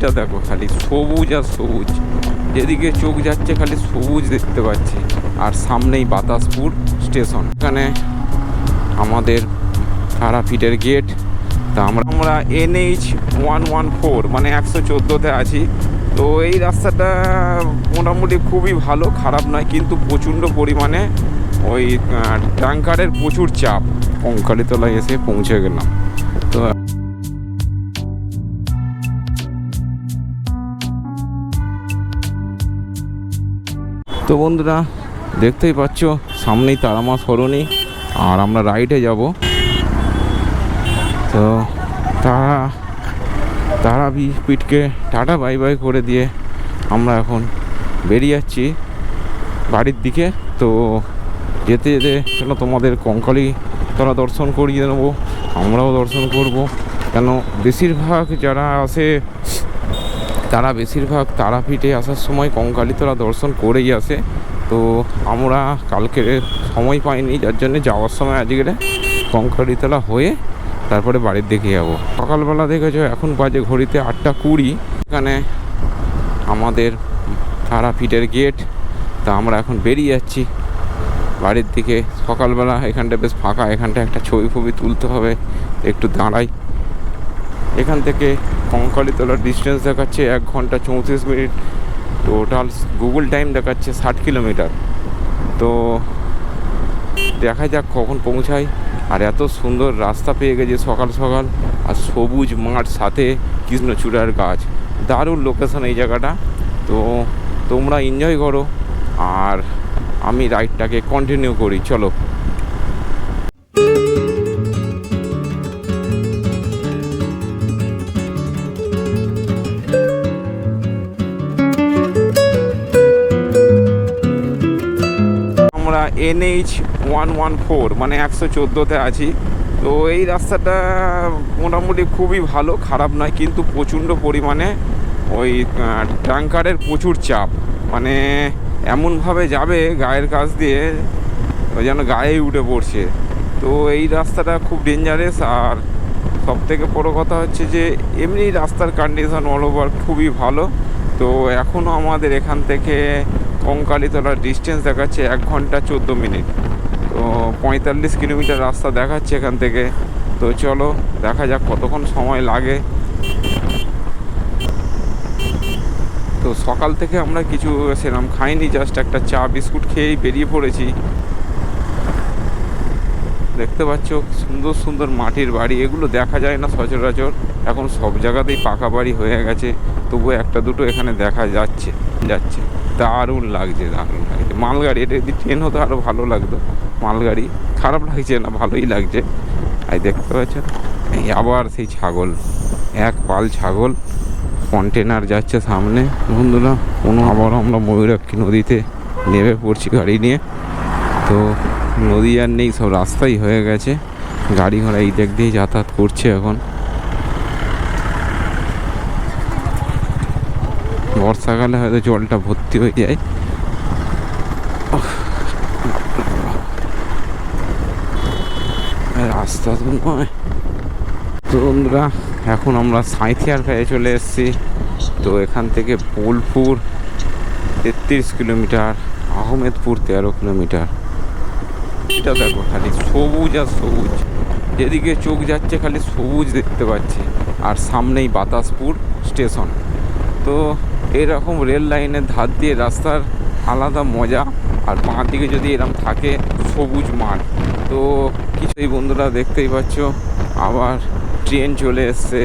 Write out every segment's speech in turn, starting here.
এটা দেখো, খালি সবুজ আর সবুজ। যেদিকে চোখ যাচ্ছে, খালি সবুজ দেখতে পাচ্ছি। আর সামনেই বাতাসপুর স্টেশন। এখানে আমাদের তারাপীঠের গেট। তা আমরা আমরা এনএইচ ওয়ান ওয়ান ফোর মানে একশো চোদ্দোতে আছি। তো এই রাস্তাটা মোটামুটি খুবই ভালো, খারাপ নয়, কিন্তু প্রচণ্ড পরিমাণে ওই ট্যাঙ্কারের প্রচুর চাপ। কঙ্কালীতলায় এসে পৌঁছে গেলাম। তো তো বন্ধুরা, দেখতেই পাচ্ছ, সামনেই তারামা সরণি, আর আমরা রাইডে যাব। তো তারা তারা পিঠকে টাটা বাই বাই করে দিয়ে আমরা এখন বেরিয়ে যাচ্ছি বাড়ির দিকে। তো যেতে যেতে চলো তোমাদের কঙ্কালি তারা দর্শন করিয়ে নেব, আমরাও দর্শন করব। কেন বেশিরভাগ যারা আসে তারা বেশিরভাগ তারাপীঠে আসার সময় কঙ্কালীতলা দর্শন করেই আসে। তো আমরা কালকে সময় পাইনি, যার জন্য যাওয়ার সময় আজকে কঙ্কালীতলা হয়ে তারপরে বাড়ির দিকে যাব। সকালবেলা দেখেছ, এখন বাজে ঘড়িতে আটটা কুড়ি। এখানে আমাদের তারাপীঠের গেট। তা আমরা এখন বেরিয়ে যাচ্ছি বাড়ির দিকে। সকালবেলা এখানটা বেশ ফাঁকা, এখানটা একটা ছবি ফবি তুলতে হবে, একটু দাঁড়াই। এখান থেকে কঙ্কালীতলার ডিস্টেন্স দেখাচ্ছে এক ঘণ্টা চৌত্রিশ মিনিট। টোটাল গুগল টাইম দেখাচ্ছে ষাট কিলোমিটার তো দেখা যাক কখন পৌঁছাই আর এত সুন্দর রাস্তা পেয়ে গেছে সকাল সকাল। আর সবুজ মাঠ, সাথে কৃষ্ণচূড়ার গাছ। দারুণ লোকেশন এই জায়গাটা। তো তোমরা এনজয় করো। আর আমি রাইডটাকে কন্টিনিউ করি। চলো। এনএইচ ওয়ান ওয়ান ফোর মানে একশো চোদ্দোতে আছি। তো এই রাস্তাটা মোটামুটি খুবই ভালো, খারাপ নয়, কিন্তু প্রচণ্ড পরিমাণে ওই ট্যাঙ্কারের প্রচুর চাপ। মানে এমনভাবে যাবে গায়ের কাছ দিয়ে যেন গায়ে উঠে পড়ছে। তো এই রাস্তাটা খুব ডেঞ্জারাস আর সব থেকে বড় কথা হচ্ছে যে, এমনি রাস্তার কন্ডিশন অল ওভার খুবই ভালো। তো এখনও আমাদের এখান থেকে কঙ্কালীতলার ডিস্টেন্স দেখাচ্ছে এক ঘণ্টা চোদ্দ মিনিট। তো পঁয়তাল্লিশ কিলোমিটার রাস্তা দেখাচ্ছে এখান থেকে। তো চলো, দেখা যাক কতক্ষণ সময় লাগে। তো সকাল থেকে আমরা কিছু সেরকম খাইনি জাস্ট একটা চা বিস্কুট খেয়েই বেরিয়ে পড়েছি। দেখতে পাচ্ছ, সুন্দর সুন্দর মাটির বাড়ি, এগুলো দেখা যায় না সচরাচর। এখন সব জায়গাতেই পাকা বাড়ি হয়ে গেছে। তবুও একটা দুটো এখানে দেখা যাচ্ছে যাচ্ছে। দারুণ লাগছে দারুণ লাগছে। মালগাড়ি, এটা যদি ট্রেন হতো আরও ভালো লাগতো। মালগাড়ি খারাপ লাগছে না, ভালোই লাগছে। আর দেখতে পাচ্ছেন? এই আবার সেই ছাগল। এক পাল ছাগল। কন্টেনার যাচ্ছে সামনে। বন্ধুরা, কোনো আবার আমরা ময়ূরাক্ষী নদীতে নেমে পড়ছি গাড়ি নিয়ে। তো নদী আর নেই, সব রাস্তাই হয়ে গেছে। গাড়ি ঘোড়া এই দিক দিয়েই যাতায়াত করছে এখন। বর্ষাকালে হয়তো জলটা ভর্তি হয়ে যায়। রাস্তা তো নয়। তো বন্ধুরা, এখন আমরা সাঁইথিয়ার কাছে চলে এসেছি। তো এখান থেকে বোলপুর, তেত্রিশ কিলোমিটার, আহমেদপুর তেরো কিলোমিটার। এটা দেখো, খালি সবুজ আর সবুজ। যেদিকে চোখ যাচ্ছে, খালি সবুজ দেখতে পাচ্ছি। আর সামনেই বাতাসপুর স্টেশন। তো এরকম রেল লাইনের ধার দিয়ে রাস্তার আলাদা মজা আর বাঁ দিকে যদি এরকম থাকে সবুজ মাঠ। তো কিছুই বন্ধুরা দেখতেই পাচ্ছ, আবার ট্রেন চলে এসছে।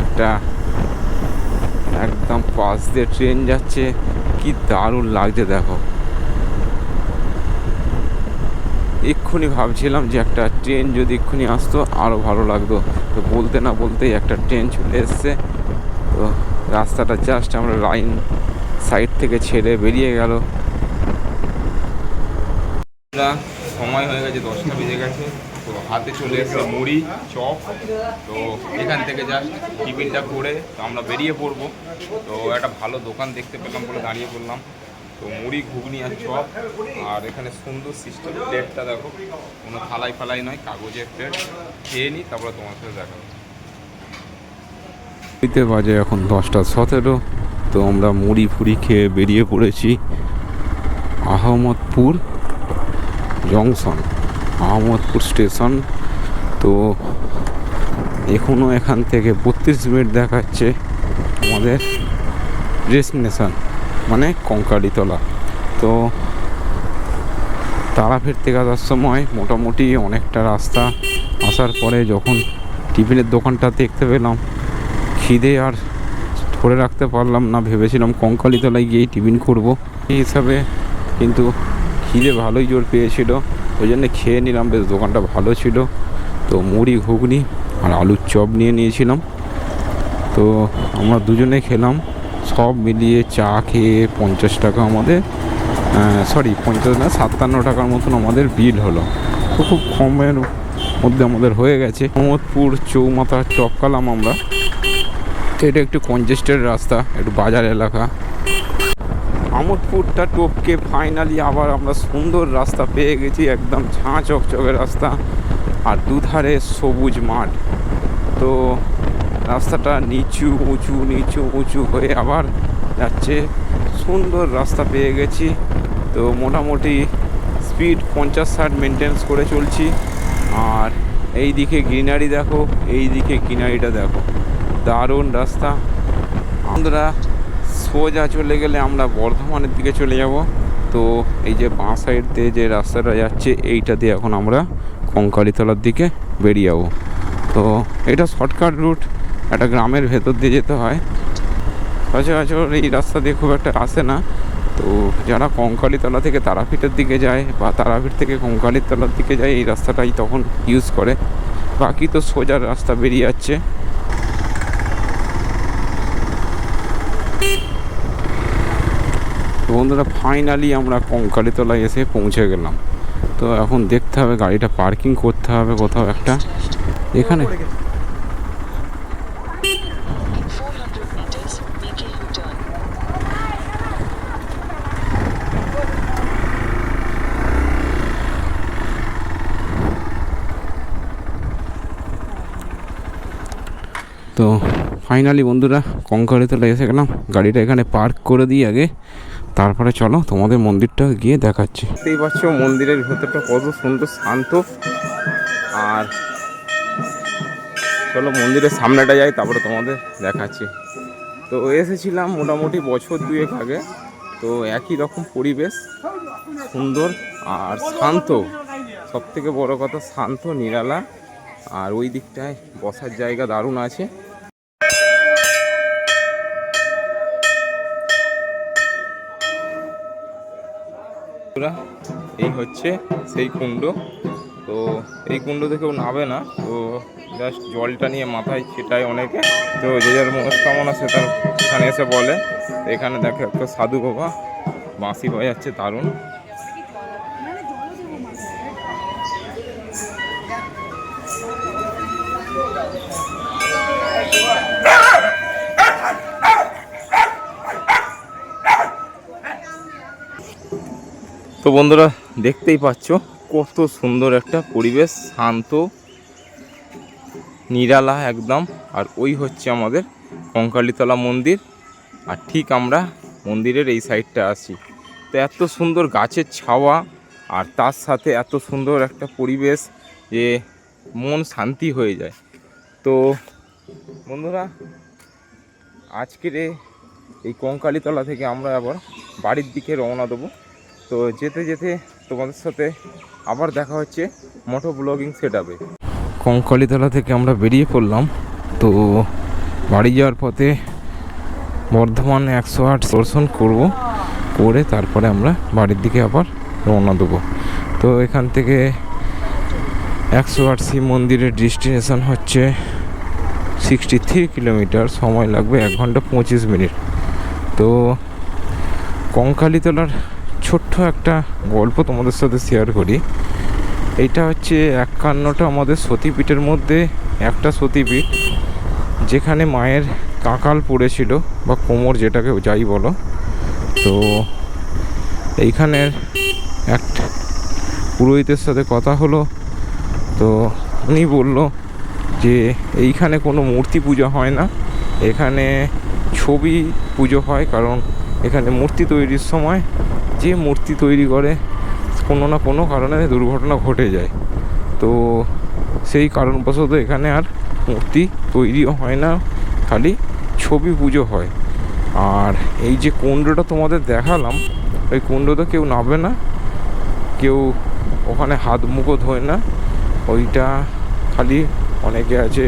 একটা একদম পাশ দিয়ে ট্রেন যাচ্ছে। কি দারুণ লাগছে, দেখো। এক্ষুনি ভাবছিলাম যে একটা ট্রেন যদি এক্ষুনি আসতো আরও ভালো লাগতো। তো বলতে না বলতেই একটা ট্রেন চলে এসছে। রাস্তাটা জাস্ট আমরা লাইন সাইড থেকে ছেড়ে বেরিয়ে গেল। সময় হয়ে গেছে দশটা বেজে গেছে, তো হাতে চলে এসছে মুড়ি, চপ, তো এখান থেকে জাস্ট টিফিনটা করে তো আমরা বেরিয়ে পড়ব। তো একটা ভালো দোকান দেখতে পেলাম বলে দাঁড়িয়ে পড়লাম। তো মুড়ি, ঘুগনি আর চপ, আর এখানে সুন্দর সিস্টেম প্লেটটা দেখো। কোনো থালাই ফালাই নয়, কাগজের প্লেট খেয়ে নিই তারপরে তোমার সাথে দেখা। এতে বাজে এখন দশটা সতেরো, তো আমরা মুড়ি ফুড়ি খেয়ে বেরিয়ে পড়েছি আহমদপুর জংশন, আহমদপুর স্টেশন। তো এখনও এখান থেকে বত্রিশ মিনিট দেখাচ্ছে আমাদের ডেস্টিনেশন মানে কঙ্কালিতলা। তো তারাপীঠ থেকে আসার সময় মোটামুটি অনেকটা রাস্তা আসার পরে যখন টিফিনের দোকানটা দেখতে পেলাম খিদে আর ধরে রাখতে পারলাম না, ভেবেছিলাম কঙ্কালীতলায় গিয়েই টিফিন করব। এই হিসাবে কিন্তু খিদে ভালোই জোর পেয়েছিল, ওই জন্য খেয়ে নিলাম, বেশ দোকানটা ভালো ছিল। তো মুড়ি, ঘুগনি আর আলুর চপ নিয়ে নিয়েছিলাম। তো আমরা দুজনে খেলাম, সব মিলিয়ে চা খেয়ে পঞ্চাশ টাকা আমাদের সরি পঞ্চাশ না, সাতান্ন টাকার মতন আমাদের বিল হলো। তো খুব কমের মধ্যে আমাদের হয়ে গেছে। মোহাম্মদপুর চৌমাথা টপকালাম আমরা। এটা একটু কনজেস্টেড রাস্তা, একটু বাজার এলাকা। আমোদপুরটা টপকে ফাইনালি আবার আমরা সুন্দর রাস্তা পেয়ে গেছি, একদম ঝাঁ চকচকে রাস্তা আর দুধারে সবুজ মাঠ। তো রাস্তাটা নিচু, উঁচু নিচু, উঁচু হয়ে আবার যাচ্ছে। সুন্দর রাস্তা পেয়ে গেছি। তো মোটামুটি স্পিড পঞ্চাশ ষাট মেনটেন্স করে চলছি। আর এই দিকে গ্রিনারি দেখো এই দিকে গ্রিনারিটা দেখো। দারুণ রাস্তা। আমরা সোজা চলে গেলে আমরা বর্ধমানের দিকে চলে যাব। তো এই যে বাঁ সাইড দিয়ে যে রাস্তাটা যাচ্ছে, এইটা দিয়ে এখন আমরা কঙ্কালীতলার দিকে বেরিয়ে যাব। তো এটা শর্টকাট রুট একটা গ্রামের ভেতর দিয়ে যেতে হয়। সচরাচর এই রাস্তা দিয়ে খুব একটা আসে না। তো যারা কঙ্কালীতলা থেকে তারাপীঠের দিকে যায় বা তারাপীঠ থেকে কঙ্কালীতলার দিকে যায়, এই রাস্তাটাই তখন ইউজ করে। বাকি তো সোজা রাস্তা বেরিয়ে যাচ্ছে। বন্ধুরা ফাইনালি আমরা কঙ্কালীতলায় এসে পৌঁছে গেলাম। তো এখন দেখতে হবে গাড়িটা পার্কিং করতে হবে কোথাও একটা। এখানে 400 meters, make a U-turn. তো ফাইনালি বন্ধুরা কঙ্কালীতলা এসে গেলাম। গাড়িটা এখানে পার্ক করে দিই আগে তারপরে চলো তোমাদের মন্দিরটা গিয়ে দেখাচ্ছি। দেখতেই পাচ্ছ, মন্দিরের ভেতরটা কত সুন্দর, শান্ত। আর চলো মন্দিরের সামনেটা যাই, তারপরে তোমাদের দেখাচ্ছি। তো এসেছিলাম মোটামুটি বছর দুয়েক আগে। তো একই রকম পরিবেশ, সুন্দর আর শান্ত। সব থেকে বড় কথা, শান্ত, নিরালা। আর ওই দিকটায় বসার জায়গা দারুণ আছে। বন্ধুরা, এই হচ্ছে সেই কুণ্ড। তো এই কুণ্ডতে কেউ নাবে না তো জাস্ট জলটা নিয়ে মাথায় ছেটায় অনেকে। তো যে যার মনস্কামনা সে তার এখানে এসে বলে। এখানে দেখো একটা সাধু বাবা বাঁশি বাজাচ্ছে দারুণ। তো বন্ধুরা, দেখতেই পাচ্ছ কত সুন্দর একটা পরিবেশ, শান্ত, নিরালা একদম। আর ওই হচ্ছে আমাদের কঙ্কালীতলা মন্দির। আর ঠিক আমরা মন্দিরের এই সাইডটা আছি। তো এত সুন্দর গাছের ছাওয়া, আর তার সাথে এত সুন্দর একটা পরিবেশ যে মন শান্তি হয়ে যায়। তো বন্ধুরা, আজকের এই কঙ্কালীতলা থেকে আমরা আবার বাড়ির দিকে রওনা দেবো। তো যেতে যেতে তোমাদের সাথে আবার দেখা হচ্ছে মোটো ব্লগিং সেট আপে কঙ্কালীতলা থেকে আমরা বেরিয়ে পড়লাম, তো বাড়ি যাওয়ার পথে বর্ধমান একশো আট দর্শন করব, করে তারপরে আমরা বাড়ির দিকে আবার রওনা দেবো। তো এখান থেকে একশো আট শিব মন্দিরের ডেস্টিনেশন হচ্ছে সিক্সটি থ্রি কিলোমিটার সময় লাগবে এক ঘণ্টা পঁচিশ মিনিট। তো কঙ্কালীতলার ছোট্ট একটা গল্প তোমাদের সাথে শেয়ার করি। এটা হচ্ছে একান্নটা আমাদের সতীপীঠের মধ্যে একটা সতীপীঠ, যেখানে মায়ের কাঁকাল পড়েছিল, বা কোমর যেটাকে যাই বলো। তো এইখানের এক পুরোহিতের সাথে কথা হলো। তো উনি বলল যে, এইখানে কোনো মূর্তি পূজা হয় না। এখানে ছবি পুজো হয়, কারণ এখানে মূর্তি তৈরির সময় যে মূর্তি তৈরি করে, কোনো না কোনো কারণে দুর্ঘটনা ঘটে যায়। তো সেই কারণবশত এখানে আর মূর্তি তৈরিও হয় না, খালি ছবি পুজো হয়। আর এই যে কুণ্ডটা তোমাদের দেখালাম, ওই কুণ্ডতে কেউ নাবে না, কেউ ওখানে হাত মুখও ধোয় না। ওইটা খালি অনেকে আছে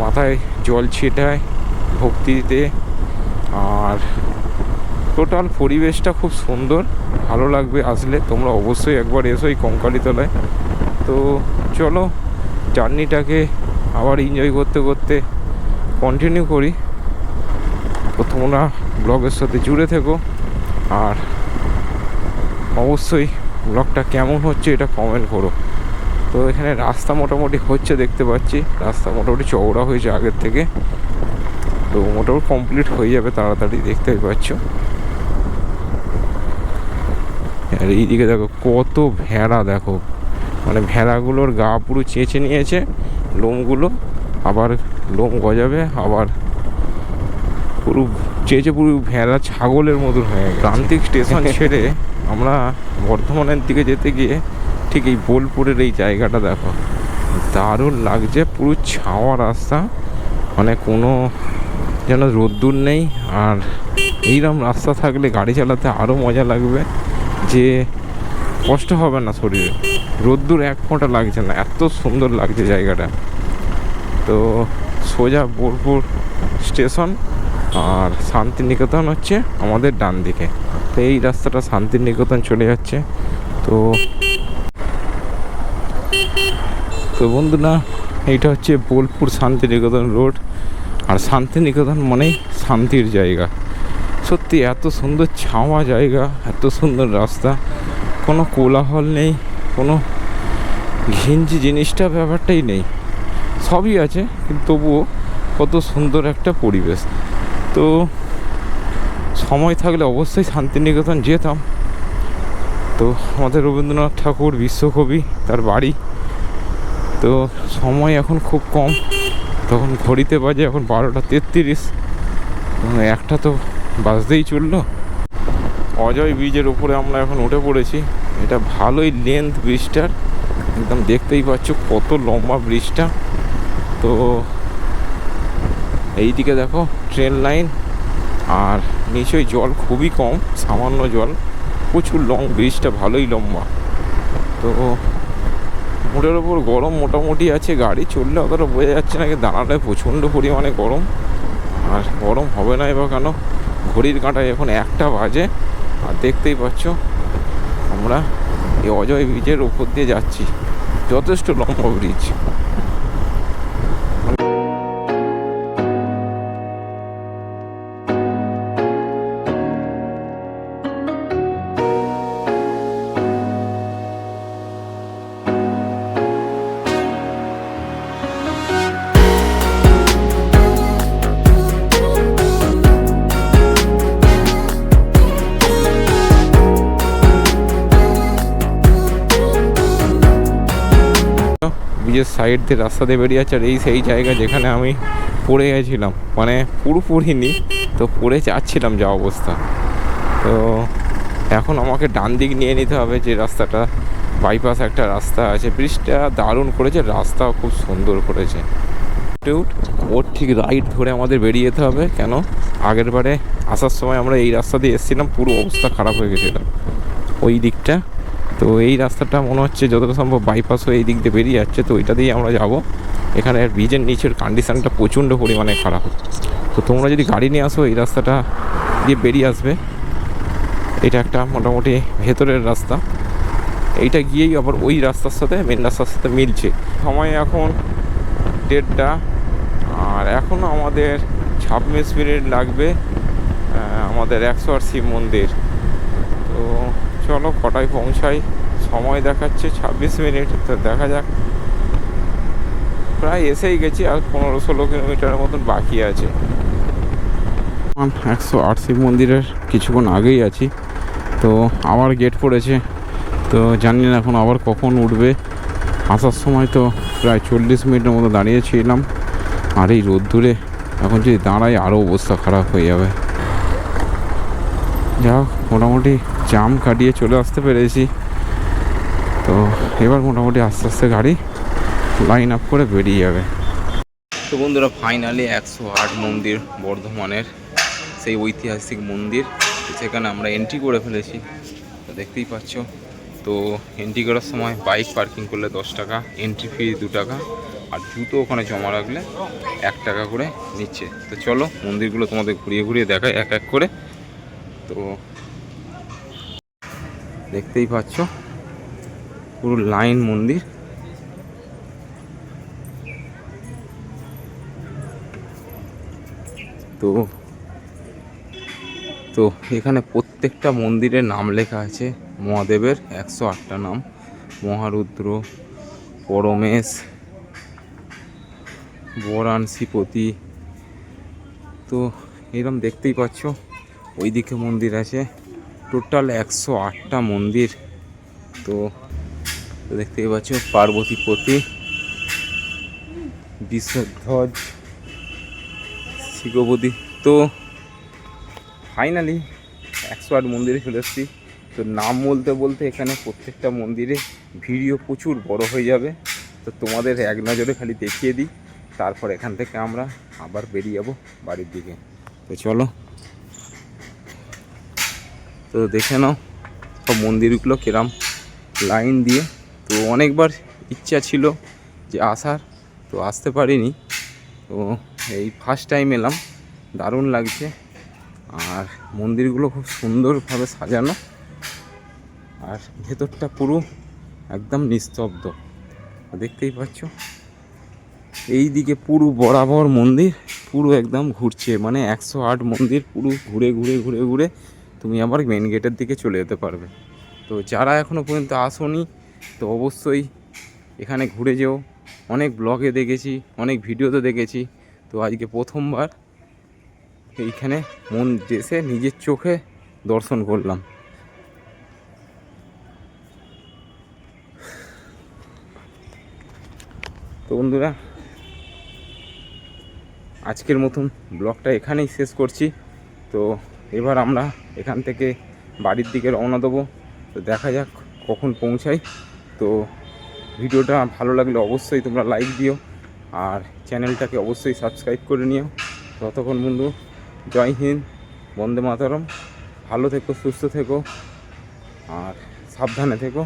মাথায় জল ছিটায় ভক্তিতে আর টোটাল পরিবেশটা খুব সুন্দর, ভালো লাগবে আসলে, তোমরা অবশ্যই একবার এসো এই কঙ্কালীতলায়। তো চলো, জার্নিটাকে আবার এনজয় করতে করতে কন্টিনিউ করি। তো তোমরা ব্লগের সাথে জুড়ে থেকো, আর অবশ্যই ব্লগটা কেমন হচ্ছে এটা কমেন্ট করো। তো এখানে রাস্তা মোটামুটি হচ্ছে দেখতে পাচ্ছি, রাস্তা মোটামুটি চওড়া হয়েছে আগের থেকে। তো মোটামুটি কমপ্লিট হয়ে যাবে তাড়াতাড়ি, দেখতেই পাচ্ছ। আর এইদিকে দেখো কত ভেড়া দেখো। মানে ভেড়াগুলোর গা পুরো চেঁচে নিয়েছে লোমগুলো আবার লোম গজাবে আবার পুরো চেঁচে পুরো ভেড়া ছাগলের মতন হয়ে গেছে। প্রান্তিক স্টেশন ছেড়ে আমরা বর্ধমানের দিকে যেতে গিয়ে ঠিক এই বোলপুরের এই জায়গাটা দেখো। দারুণ লাগছে পুরো ছাওয়া রাস্তা। মানে কোনো যেন রোদ্দুর নেই আর এইরকম রাস্তা থাকলে গাড়ি চালাতে আরও মজা লাগবে। যে কষ্ট হবে না শরীরে। রোদ্দুর এক ফোঁটা লাগছে না, এত সুন্দর লাগছে জায়গাটা। তো সোজা বোলপুর স্টেশন আর শান্তিনিকেতন হচ্ছে আমাদের ডান দিকে। তো এই রাস্তাটা শান্তিনিকেতন চলে যাচ্ছে। তো তো বন্ধুরা, এইটা হচ্ছে বোলপুর শান্তিনিকেতন রোড। আর শান্তিনিকেতন মানেই শান্তির জায়গা। সত্যি এত সুন্দর ছাওয়া জায়গা, এত সুন্দর রাস্তা, কোনো কোলাহল নেই, কোনো ঘিঞ্জি জিনিসটা ব্যাপারটাই নেই। সবই আছে, কিন্তু তবুও কত সুন্দর একটা পরিবেশ। তো সময় থাকলে অবশ্যই শান্তিনিকেতন যেতাম। তো আমাদের রবীন্দ্রনাথ ঠাকুর বিশ্বকবি, তার বাড়ি। তো সময় এখন খুব কম। তখন ঘড়িতে বাজে এখন বারোটা তেত্রিশ। একটা তো বাজতেই চলল। অজয় ব্রিজের উপরে আমরা এখন উঠে পড়েছি। এটা ভালোই লেন্থ ব্রিজটার। একদম দেখতেই পাচ্ছ কত লম্বা ব্রিজটা। তো এইদিকে দেখো ট্রেন লাইন আর নিচই জল খুবই কম, সামান্য জল। প্রচুর লং ব্রিজটা, ভালোই লম্বা। তো মোটের ওপর গরম মোটামুটি আছে, গাড়ি চললে অতটা বোঝা যাচ্ছে না দাঁড়ালে প্রচণ্ড পরিমাণে গরম। আর গরম হবে না এবার কেন? ঘড়ির কাঁটা এখন একটা বাজে, আর দেখতেই পাচ্ছ, আমরা এই অজয় ব্রিজের উপর দিয়ে যাচ্ছি। যথেষ্ট লম্বা ব্রিজ ব্রিজের সাইড দিয়ে রাস্তা দিয়ে বেরিয়ে যাচ্ছে। আর এই সেই জায়গা যেখানে আমি পড়ে গেছিলাম। মানে পুরোপুরি নি তো পড়ে যাচ্ছিলাম যা অবস্থা। তো এখন আমাকে ডান দিক নিয়ে নিতে হবে যে রাস্তাটা। বাইপাস একটা রাস্তা আছে। ব্রিজটা দারুণ করেছে, রাস্তাও খুব সুন্দর করেছে। ওর ঠিক রাইট ধরে আমাদের বেরিয়ে যেতে হবে। কেন? আগের বারে আসার সময় আমরা এই রাস্তা দিয়ে এসেছিলাম, পুরো অবস্থা খারাপ হয়ে গেছিল। ওই দিকটা তো এই রাস্তাটা মনে হচ্ছে যতটা সম্ভব বাইপাস হয়ে এই দিক দিয়ে বেরিয়ে যাচ্ছে। তো ওইটা দিয়েই আমরা যাব। এখানে ব্রিজের নিচের কন্ডিশনটা প্রচণ্ড পরিমাণে খারাপ। তো তোমরা যদি গাড়ি নিয়ে আসো, এই রাস্তাটা দিয়ে বেরিয়ে আসবে। এটা একটা মোটামুটি ভেতরের রাস্তা। এইটা গিয়েই আবার ওই রাস্তার সাথে মেন রাস্তার সাথে মিলছে। সময় এখন দেড়টা। আর এখনও আমাদের ছাব্বিশ মিনিট লাগবে আমাদের একশো আর শিব মন্দির। তো চলো কটায় পৌঁছাই। সময় দেখাচ্ছে ছাব্বিশ মিনিট, তো দেখা যাক। প্রায় এসেই গেছি, আর পনেরো ষোলো কিলোমিটারের মতন বাকি আছে। একশো আট শিব মন্দিরের কিছুক্ষণ আগেই আছি। তো আবার গেট পড়েছে। তো জানি না এখন আবার কখন উঠবে। আসার সময় তো প্রায় চল্লিশ মিনিটের মতো দাঁড়িয়েছিলাম। আর এই রোদ্দুরে এখন যদি দাঁড়াই আরও অবস্থা খারাপ হয়ে যাবে। যা মোটামুটি জাম কাটিয়ে চলে আসতে পেরেছি। তো এবার মোটামুটি আস্তে আস্তে গাড়ি লাইন আপ করে বেরিয়ে যাবে। তো বন্ধুরা ফাইনালি একশো আট মন্দির বর্ধমানের সেই ঐতিহাসিক মন্দির সেখানে আমরা এন্ট্রি করে ফেলেছি দেখতেই পাচ্ছ। তো এন্ট্রি করার সময় বাইক পার্কিং করলে দশ টাকা এন্ট্রি ফি দু টাকা, আর জুতো ওখানে জমা রাখলে এক টাকা করে নিচ্ছে। তো চলো মন্দিরগুলো তোমাদের ঘুরিয়ে ঘুরিয়ে দেখায় এক এক করে। তো দেখতেই পাচ্ছ। পুরো লাইন মন্দির। তো তো এখানে প্রত্যেকটা মন্দিরের নাম লেখা আছে। মহাদেবের একশো আটটা নাম। মহারুদ্র, পরমেশ বরান শ্রীপতি তো এরকম দেখতেই পাচ্ছ। ওইদিকে মন্দির আছে। টোটাল একশো আটটা মন্দির। তো দেখতেই পাচ্ছ পার্বতীপতি বিশ্বধ্বজ শিখবতী তো ফাইনালি একশো আট মন্দিরে চলে এসেছি। তো নাম বলতে বলতে এখানে প্রত্যেকটা মন্দিরে ভিডিও প্রচুর বড় হয়ে যাবে। তো তোমাদের এক নজরে খালি দেখিয়ে দিই। তারপর এখান থেকে আমরা আবার বেরিয়ে যাব বাড়ির দিকে। তো চলো। তো দেখে নাও, সব মন্দিরগুলো কিরাম। লাইন দিয়ে, তো অনেকবার ইচ্ছা ছিল যে আসার, তো আসতে পারিনি। তো এই ফার্স্ট টাইম এলাম, দারুণ লাগছে। আর মন্দিরগুলো খুব সুন্দরভাবে সাজানো। আর ভেতরটা পুরো একদম নিস্তব্ধ। দেখতেই পাচ্ছ? এই দিকে পুরো বরাবর মন্দির, পুরো একদম ঘুরছে। মানে একশো আট মন্দির পুরো ঘুরে ঘুরে ঘুরে ঘুরে তুমি আবার মেন গেটের দিকে চলে যেতে পারবে। তো যারা এখনও পর্যন্ত আসোনি, তো অবশ্যই এখানে ঘুরে যেও। অনেক ব্লগে দেখেছি, অনেক ভিডিওতে দেখেছি। তো আজকে প্রথমবার এইখানে মন এসে নিজের চোখে দর্শন করলাম। তো বন্ধুরা, আজকের মতন ব্লগটা এখানেই শেষ করছি। তো এবার আমরা এখান থেকে বাড়ির দিকে রওনা দেবো। তো দেখা যাক কখন পৌঁছাই। তো ভিডিওটা ভালো লাগলে অবশ্যই তোমরা লাইক দিও আর চ্যানেলটাকে অবশ্যই সাবস্ক্রাইব করে নিও। ততক্ষণ বন্ধু, জয় হিন্দ, বন্দে মাতরম। ভালো থেকো, সুস্থ থেকো আর সাবধানে থেকো।